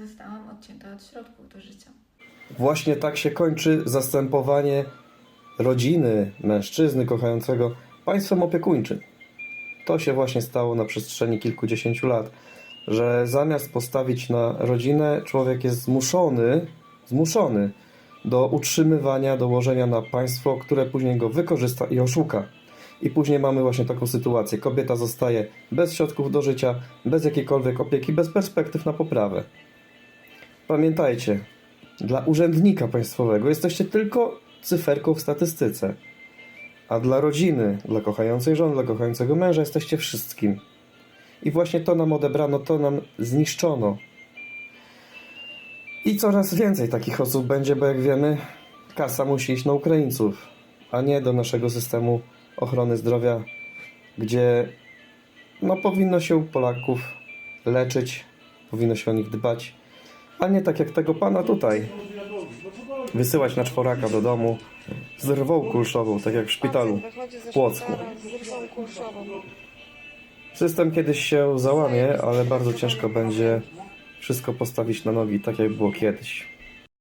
Zostałam odcięta od środków do życia. Właśnie tak się kończy zastępowanie rodziny, mężczyzny kochającego państwem opiekuńczym. To się właśnie stało na przestrzeni kilkudziesięciu lat, że zamiast postawić na rodzinę, człowiek jest zmuszony, zmuszony do utrzymywania, dołożenia na państwo, które później go wykorzysta i oszuka. I później mamy właśnie taką sytuację. Kobieta zostaje bez środków do życia, bez jakiejkolwiek opieki, bez perspektyw na poprawę. Pamiętajcie, dla urzędnika państwowego jesteście tylko cyferką w statystyce, a dla rodziny, dla kochającej żony, dla kochającego męża jesteście wszystkim. I właśnie to nam odebrano, to nam zniszczono. I coraz więcej takich osób będzie, bo jak wiemy, kasa musi iść na Ukraińców, a nie do naszego systemu ochrony zdrowia, gdzie no, powinno się Polaków leczyć, powinno się o nich dbać, a nie tak jak tego pana tutaj. Wysyłać na czworaka do domu z rwą kulszową, tak jak w szpitalu w Płocku. System kiedyś się załamie, ale bardzo ciężko będzie wszystko postawić na nogi, tak jak było kiedyś.